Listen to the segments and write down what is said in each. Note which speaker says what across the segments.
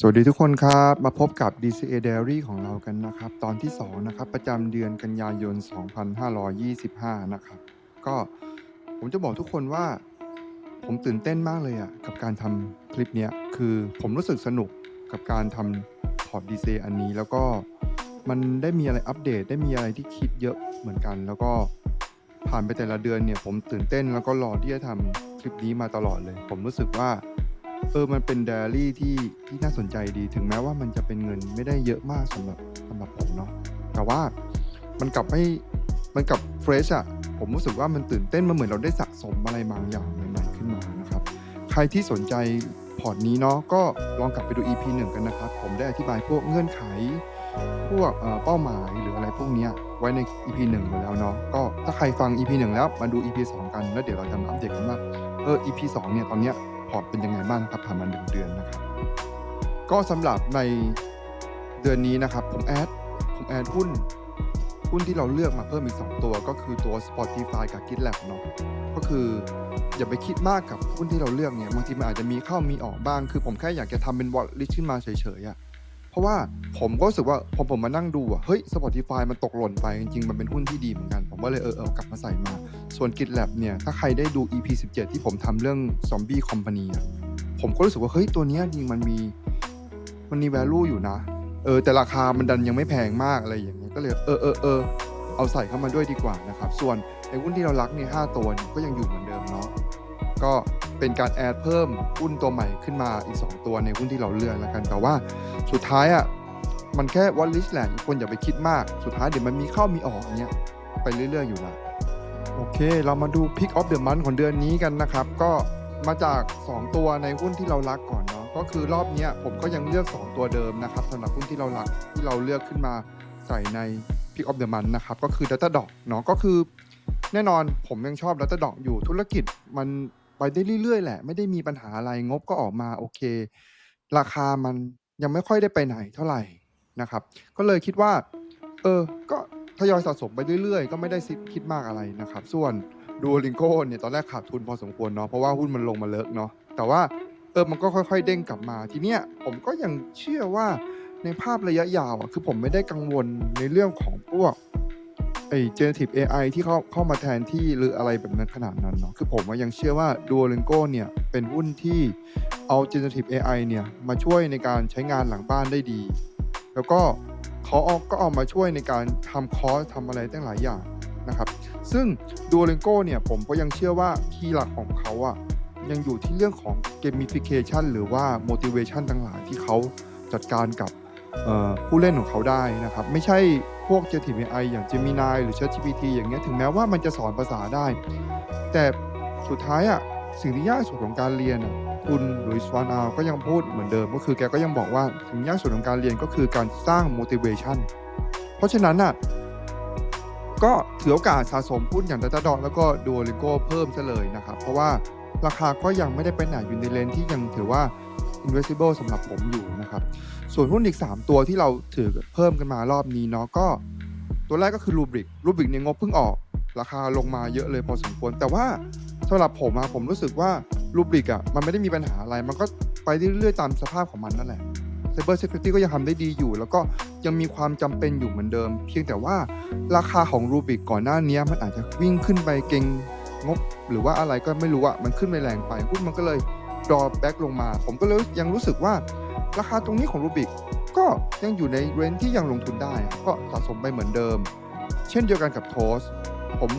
Speaker 1: สวัสดีทุกคนครับ มาพบกับ DCA Diary ของเรากันนะครับ ตอนที่ 2 นะครับ ประจำเดือนกันยายน 2525 นะครับ ก็ผมจะบอกทุกคนว่า ผมตื่นเต้นมากเลยอะกับการทำคลิปเนี้ยคือผมรู้สึกสนุกกับการทำพอร์ต DCA อันนี้ แล้วก็มันได้มีอะไรอัปเดต ได้มีอะไรที่คิดเยอะเหมือนกัน แล้วก็ผ่านไปแต่ละเดือนเนี่ย ผมตื่นเต้นแล้วก็รอที่จะทำคลิปนี้มาตลอดเลย ผมรู้สึกว่า เออมันเป็นไดอารี่ที่ที่น่าสนใจดีถึงแม้ว่ามันจะเป็นเงินไม่ได้เยอะมากสำหรับสำหรับผมเนาะแต่ว่ามันกลับไม่มันกลับเฟรชอะผมรู้สึกว่ามันตื่นเต้นมันเหมือนเราได้สะสมอะไรบางอย่างใหม่ๆขึ้นมานะครับ ใครที่สนใจพอร์ตนี้เนาะก็ลองกลับไปดู EP 1 กันนะครับ ผมได้อธิบายพวกเงื่อนไข พวกเป้าหมายหรืออะไรพวกนี้ไว้ใน EP 1อยู่แล้วเนาะก็ถ้าใครฟัง EP 1 แล้วมาดู EP 2 กันแล้วเดี๋ยวเราจะมาอัปเดตกันว่าเออ EP 2เนี่ยตอนเนี้ย อร์ตเป็นยังไงบ้างครับผ่านมาหนึ่งเดือนนะครับ ก็สำหรับในเดือนนี้นะครับ ผมแอดผมแอดหุ้นหุ้นที่เราเลือกมาเพิ่มอีก 2 ตัวก็คือตัว Spotify กับ GitLab เนาะก็คืออย่าไปคิดมากกับหุ้นที่เราเลือกเนี่ยบางทีมันอาจจะมีเข้ามีออกบ้าง คือผมแค่อยากจะทำเป็นวอลลิชขึ้นมาเฉยๆอะ่ะ ราะว่าผมก็รู้สึกว่าพอผมมานั่งดูอะเฮ้ย Spotify มันตกหล่นไปจริงๆ มันเป็นหุ้นที่ดีเหมือนกัน ผมก็เลยเออเออกลับมาใส่มา ส่วน GitLab เนี่ย ถ้าใครได้ดู EP 17 ที่ผมทำเรื่อง Zombie Company อะผมก็รู้สึกว่า เฮ้ย ตัวนี้จริงมันมีมันมี value อยู่นะ เออ แต่ราคามันดันยังไม่แพงมากอะไรอย่างเงี้ยก็เลยเออเออเออเอาใส่เข้ามาด้วยดีกว่านะครับ ส่วนไอ้หุ้นที่เรารักเนี่ย5ตัวก็ยังอยู่เหมือนเดิมเนาะก็ เป็นการแอดเพิ่มหุ้นตัวใหม่ขึ้นมาอีก 2 ตัวในหุ้นที่เราเลือกแล้วกัน แต่ว่าสุดท้ายอะมันแค่วั l ลิสแหละทุกคนอย่าไปคิดมากสุดท้ายเดี๋ยวมันมีเข้ามีออกเนี้ยไปเรื่อยๆอยู่ละโอเค เรามาดู Pick of the Month ของเดือนนี้กันนะครับ ก็มาจาก 2 ตัวในหุ้นที่เรารักก่อนเนาะก็คือรอบนี้ผมก็ยังเลือก 2 ตัวเดิมนะครับสำหรับหุ้นที่เรารักที่เราเลือกขึ้นมาใส่ใน Pick of the Month นะครับก็คือ Datadog เนาะก็คือแน่นอนผมยังชอบ Datadog อยู่ธุรกิจมัน ไปได้เรื่อย ๆ แหละ ไม่ได้มีปัญหาอะไร งบก็ออกมาโอเค ราคามันยังไม่ค่อยได้ไปไหนเท่าไหร่นะครับ ก็เลยคิดว่า เออ ก็ทยอยสะสมไปเรื่อยๆ ก็ไม่ได้คิดมากอะไรนะครับ ส่วนดูลิงโก้เนี่ย ตอนแรกขาดทุนพอสมควรเนาะ เพราะว่าหุ้นมันลงมาเลิกเนาะ แต่ว่าเออ มันก็ค่อยๆ เด้งกลับมา ทีเนี้ยผมก็ยังเชื่อว่าในภาพระยะยาวอะ คือผมไม่ได้กังวลในเรื่องของพวก ไอ้ generative AI ที่เข้าเข้ามาแทนที่หรืออะไรแบบนั้นขนาดนั้นเนาะคือผมยังเชื่อว่า Duolingo เนี่ยเป็นหุ้นที่เอา generative AI เนี่ยมาช่วยในการใช้งานหลังบ้านได้ดี แล้วก็เขาเอาก็เอามาช่วยในการทำคอร์สทำอะไรตั้งหลายอย่างนะครับ ซึ่ง Duolingo เนี่ยผมก็ยังเชื่อว่าคีย์หลักของเขาอะยังอยู่ที่เรื่องของ gamification หรือว่า motivation ต่างหลายที่เขาจัดการกับ ผู้เล่นของเขาได้นะครับ ไม่ใช่พวก generative AI อย่าง Gemini หรือ ChatGPT อย่างเงี้ยถึงแม้ว่ามันจะสอนภาษาได้ แต่สุดท้ายอะสิ่งที่ยากสุดของการเรียนอะคุณหลุยส์วานอาก็ยังพูดเหมือนเดิมก็คือแกก็ยังบอกว่าสิ่งยากสุดของการเรียนก็คือการสร้าง motivation เพราะฉะนั้นน่ะก็ถือโอกาสสะสมหุ้นอย่าง Datadog แล้วก็ Duolingo เพิ่มซะเลยนะครับ เพราะว่าราคาก็ยังไม่ได้ไปไหนอยู่ในเลนที่ยังถือว่า investable สำหรับผมอยู่นะครับ ส่วนหุ้นอีก 3 ตัวที่เราถือเพิ่มกันมารอบนี้เนาะก็ ตัวแรกก็คือ Rubrik Rubrik เนี่ยงบเพิ่งออก ราคาลงมาเยอะเลยพอสมควร แต่ว่าสำหรับผมอะผมรู้สึกว่า Rubrik อะมันไม่ได้มีปัญหาอะไร มันก็ไปเรื่อยๆตามสภาพของมันนั่นแหละ Cyber Security ก็ยังทำได้ดีอยู่ แล้วก็ยังมีความจำเป็นอยู่เหมือนเดิม เพียงแต่ว่าราคาของ Rubrik ก่อนหน้านี้มันอาจจะวิ่งขึ้นไปเก่งงบ หรือว่าอะไรก็ไม่รู้อะมันขึ้นไปแรงไปหุ้นมันก็เลย drop back ลงมา ผมก็เลยยังรู้สึกว่าราคาตรงนี้ของ Rubik ก็ยังอยู่ในเรนที่ยังลงทุนได้ ก็สะสมไปเหมือนเดิม เช่นเดียวกันกับ Toast ผม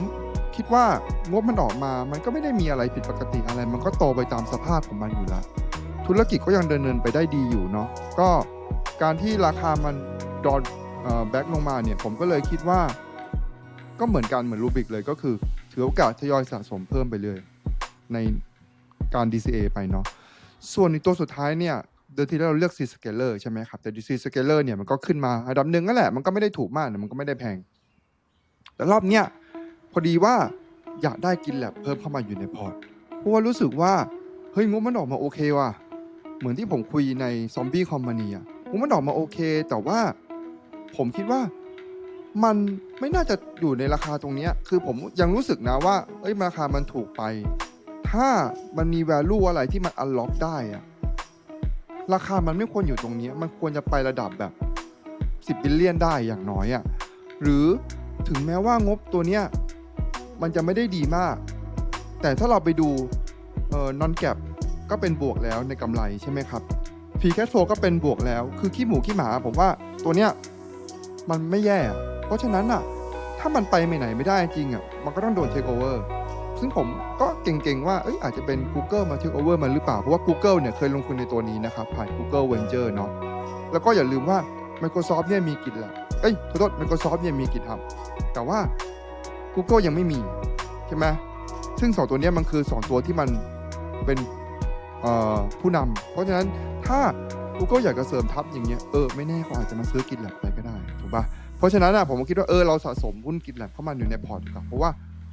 Speaker 1: คิดว่างบมันออกมา มันก็ไม่ได้มีอะไรผิดปกติอะไร มันก็โตไปตามสภาพของมันอยู่แล้วธุรกิจก็ยังเดินเนินไปได้ดีอยู่เนาะก็การที่ราคามันดอนแบ็กลงมาเนี่ยผมก็เลยคิดว่า ก็เหมือนกันเหมือนรูบิกเลยก็คือ ถือโอกาสทยอยสะสมเพิ่มไปเลย ใน การ DCA ไปเนาะส่วนในตัวสุดท้ายเนี่ยเดือนที่แล้วเราเลือก C scaler ใช่ไหมครับ แต่ C scaler เนี่ยมันก็ขึ้นมาอันดับหนึ่งนั่นแหละมันก็ไม่ได้ถูกมากมันก็ไม่ได้แพง แต่รอบเนี้ยพอดีว่าอยากได้กินแลบเพิ่มเข้ามาอยู่ในพอร์ตเพราะว่ารู้สึกว่าเฮ้ยงบมันออกมาโอเคว่ะเหมือนที่ผมคุยในซอมบี้คอมพานีอะงบมันออกมาโอเค แต่ว่าผมคิดว่ามันไม่น่าจะอยู่ในราคาตรงนี้คือผมยังรู้สึกนะว่า เอ้ยราคามันถูกไป ถ้ามันมี value อะไรที่มัน unlock ได้อะราคามันไม่ควรอยู่ตรงนี้ มันควรจะไประดับแบบ 10บิลเลียนได้อย่างน้อยอะหรือถึงแม้ว่างบตัวเนี้ยมันจะไม่ได้ดีมาก แต่ถ้าเราไปดูเอ่อนอนแกปก็เป็นบวกแล้วในกำไรใช่ไหมครับฟีแคชโฟก็เป็นบวกแล้ว คือขี้หมูขี้หมา ผมว่าตัวเนี้ยมันไม่แย่ เพราะฉะนั้นอะ ถ้ามันไปไม่ไหนไม่ได้จริงอะ มันก็ต้องโดนเทคโอเวอร์ ซึ่งผมก็เก่งๆ ว่าเอ้ยอาจจะเป็น Google มาเทคโอเวอร์มันหรือเปล่า เพราะว่า Google เนี่ยเคยลงทุนในตัวนี้นะครับ ผ่าน Google Venture เนาะแล้วก็อย่าลืมว่า Microsoft เนี่ยมีกิจแลบเอ้ยขอโทษ Microsoft เนี่ยมีกิจทำแต่ว่า Google ยังไม่มี ใช่ไหมซึ่ง 2 ตัวเนี้ยมันคือ 2 ตัวที่มันเป็นผู้นำเพราะฉะนั้นถ้า Google อยากจะเสริมทัพอย่างเงี้ยเออไม่แน่เขาอาจจะมาซื้อกิจแหลบไปก็ได้ถูกปะเพราะฉะนั้นอะผมคิดว่าเออเราสะสมหุ้นกิจแหลบเข้ามาอยู่ในพอร์ตก็เพราะว่า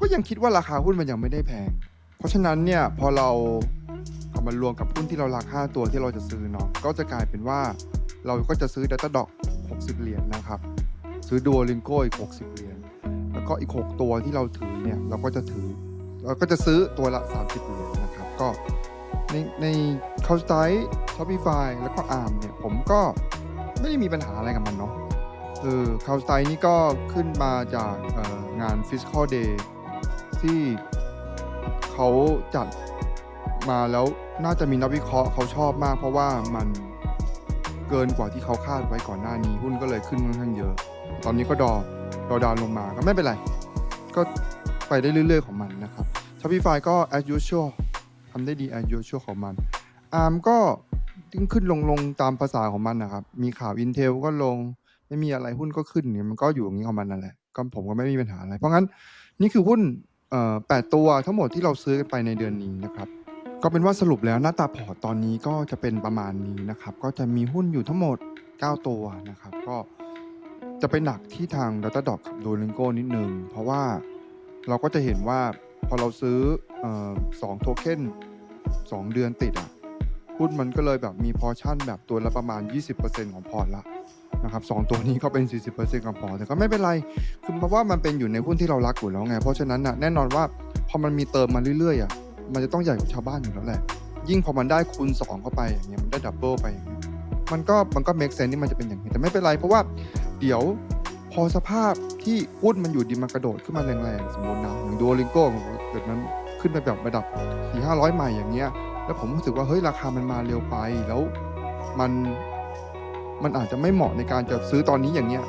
Speaker 1: ก็ยังคิดว่าราคาหุ้นมันยังไม่ได้แพง เพราะฉะนั้นเนี่ยพอเราเอามารวมกับหุ้นที่เราราคาตัวที่เราจะซื้อเนาะก็จะกลายเป็นว่าเราก็จะซื้อ Datadog 60 เหรียญนะครับ ซื้อ Duolingo อีก 60 เหรียญแล้วก็อีก 6 ตัวที่เราถือเนี่ยเราก็จะถือเราก็จะซื้อตัวละ 30 เหรียญนะครับ ก็ในใน c o u n t r ช้อปปี้ไฟแล้วก็ ARM เนี่ยผมก็ไม่ได้มีปัญหาอะไรกับมันเนาะเออคาวสไตนี่ก็ขึ้นมาจากงาน Fiscal Day ที่เขาจัดมาแล้วน่าจะมีนักวิเคราะห์เขาชอบมาก เพราะว่ามันเกินกว่าที่เขาคาดไว้ก่อนหน้านี้ หุ้นก็เลยขึ้นค่อนข้างเยอะ ตอนนี้ก็ดอดอดาวลงมาก็ไม่เป็นไร ก็ไปได้เรื่อย ๆ ของมันนะครับ Shopify ก็ as usual ทำได้ดี as usual ของมัน ARM ก็ขึ้นขึ้นลงลงตามภาษาของมันนะครับ มีข่าว Intel ก็ลง ไม่มีอะไรหุ้นก็ขึ้นเนี่ยมันก็อยู่อย่างนี้ของมันนั่นแหละก็ผมก็ไม่มีปัญหาอะไร เพราะงั้นนี่คือหุ้น เอ่อแปดตัวทั้งหมดที่เราซื้อกันไปในเดือนนี้นะครับ ก็เป็นว่าสรุปแล้วหน้าตาพอร์ตตอนนี้ก็จะเป็นประมาณนี้นะครับ ก็จะมีหุ้นอยู่ทั้งหมด 9 ตัวนะครับ ก็จะไปหนักที่ทาง Datadog กับ Duolingo นิดนึง เพราะว่าเราก็จะเห็นว่าพอเราซื้ออสองโทเค็นสองเดือนติดอะหุ้นมันก็เลยแบบมีพอชั่นแบบตัวละประมาณ 20%ของพอร์ตละ นะครับสองตัวนี้ก็เป็น 40%ของพอร์ตแต่ก็ไม่เป็นไรคือเพราะว่ามันเป็นอยู่ในหุ้นที่เรารักอยู่แล้วไง เพราะฉะนั้นน่ะแน่นอนว่าพอมันมีเติมมาเรื่อยๆอะมันจะต้องใหญ่กว่าชาวบ้านอยู่แล้วแหละ ยิ่งพอมันได้คูณ 2 เข้าไปอย่างเงี้ยมันได้ดับเบิลไปอย่างเงี้ยมันก็มันก็เมคเซนที่มันจะเป็นอย่างนี้แต่ไม่เป็นไร เพราะว่าเดี๋ยวพอสภาพที่หุ้นมันอยู่ดีมันกระโดดขึ้นมาแรงๆสมมตินะอย่างดูโอลิงโก้เกิดมันขึ้นไปแบบระดับ 4 5 0 0ใหม่อย่างเงี้ยแล้วผมรู้สึกว่าเฮ้ยราคามันมาเร็วไปแล้วมัน มันอาจจะไม่เหมาะในการจะซื้อตอนนี้อย่างเงี้ย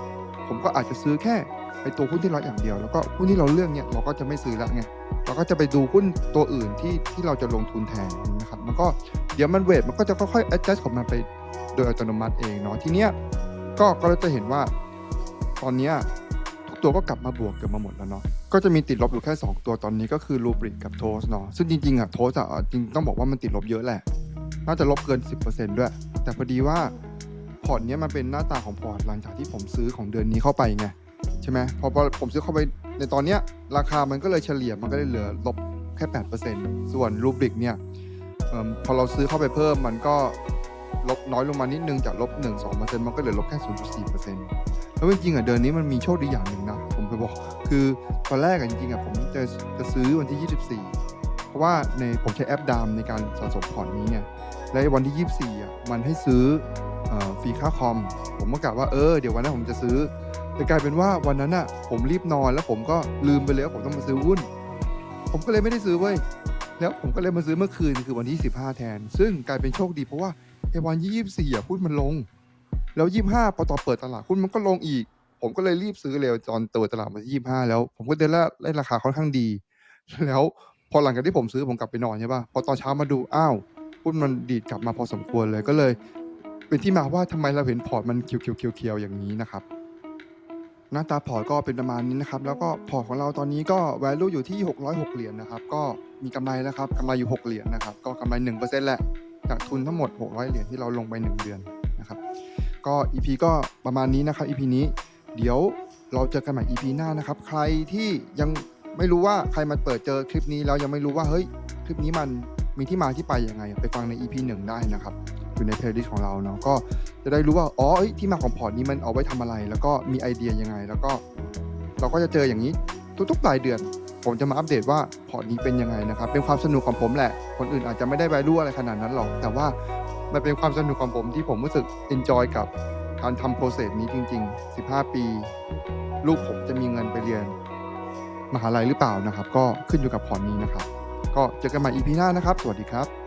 Speaker 1: ผมก็อาจจะซื้อแค่ไอตัวหุ้นที่เราอย่างเดียว แล้วก็หุ้นที่เราเลือกเนี่ยเราก็จะไม่ซื้อล้วไงเราก็จะไปดูหุ้นตัวอื่นที่ที่เราจะลงทุนแทนนะครับมันก็เดี๋ยวมันเวทมันก็จะค่อยๆ adjust ของมันไปโดยอัตโนมัติเองเนาะทีเนี้ยก็ก็จะเห็นว่า ตอนเนี้ยทุกตัวก็กลับมาบวกเกือบมาหมดแล้วเนาะก็จะมีติดลบอยู่แค่ 2 ตัวตอนนี้ก็คือรูบริกกับโทสเนาะซึ่งจริงๆอะโทสอะจริงต้องบอกว่ามันติดลบเยอะแหละ น่าจะลบเกิน 10%ด้วย แต่พอดีว่า พอร์ตเนี้ยมันเป็นหน้าตาของพอร์ตหลังจากที่ผมซื้อของเดือนนี้เข้าไปไงใช่ไหมพอผมซื้อเข้าไปในตอนเนี้ยราคามันก็เลยเฉลี่ยมันก็เลยเหลือลบแค่8%ส่วนรูบริกเนี่ยพอเราซื้อเข้าไปเพิ่มมันก็ลบน้อยลงมานิดนึงจากลบ1-2%มันก็เหลือลบแค่0.4%แล้วจริงๆอะเดือนนี้มันมีโชคดีอย่างหนึ่งนะ ผมไปบอก คือตอนแรกอะจริงๆอะผมจะจะซื้อวันที่ 24 เพราะว่าในผมใช้แอปดามในการสะสมพอร์ตนี้ไงและวันที่ 24อะมันให้ซื้อ ฟรีค่าคอม ผมก็กะว่าเออเดี๋ยววันนั้นผมจะซื้อ แต่กลายเป็นว่าวันนั้นอะ ผมรีบนอนแล้วผมก็ลืมไปเลยว่าผมต้องมาซื้อหุ้น ผมก็เลยไม่ได้ซื้อเว้ยแล้วผมก็เลยมาซื้อเมื่อคืนคือวันที่ 15 แทน ซึ่งกลายเป็นโชคดีเพราะว่าไอ้วันที่24อะหุ้นมันลง แล้ว25พอต่อเปิดตลาดหุ้นมันก็ลงอีก ผมก็เลยรีบซื้อเร็วตอนเปิดตลาดวันที่25แล้ว ผมก็เดินแล้วได้ราคาค่อนข้างดี แล้วพอหลังจากที่ผมซื้อผมกลับไปนอนใช่ป่ะพอตอนเช้ามาดูอ้าวหุ้นมันดีดกลับมาพอสมควรเลยก็เลย เป็นที่มาว่าทำไมเราเห็นพอร์ตมันเขียวๆๆๆอย่างนี้นะครับ หน้าตาพอร์ตก็เป็นประมาณนี้นะครับ แล้วก็พอร์ตของเราตอนนี้ก็ value อยู่ที่ 606 เหรียญนะครับ ก็มีกำไรแล้วครับกำไรอยู่ 6 เหรียญนะครับ ก็กำไร 1%แหละ จากทุนทั้งหมด 600 เหรียญที่เราลงไป 1 เดือนนะครับ ก็ EP ก็ประมาณนี้นะครับ EP นี้ เดี๋ยวเราเจอกันใหม่ EP หน้านะครับ ใครที่ยังไม่รู้ว่าใครมาเปิดเจอคลิปนี้แล้วยังไม่รู้ว่าเฮ้ยคลิปนี้มันมีที่มาที่ไปยังไง ไปฟังใน EP 1ได้นะครับ อยู่ในเพลย์ลิสต์ของเราเนาะก็จะได้รู้ว่าอ๋อเอ้ที่มาของพอร์ตนี้มันเอาไว้ทำอะไร แล้วก็มีไอเดียยังไง แล้วก็ เราก็จะเจออย่างนี้ทุกๆปลายเดือน ผมจะมาอัปเดตว่าพอร์ตนี้เป็นยังไงนะครับ เป็นความสนุกของผมแหละ คนอื่นอาจจะไม่ได้ value อะไรขนาดนั้นหรอก แต่ว่ามันเป็นความสนุกของผมที่ผมรู้สึกเอนจอยกับการทำโปรเซสนี้จริง ๆ 15 ปี ลูกผมจะมีเงินไปเรียน มหาลัยหรือเปล่านะครับ ก็ขึ้นอยู่กับพอร์ตนี้นะครับ ก็เจอกันใหม่ EP หน้านะครับ สวัสดีครับ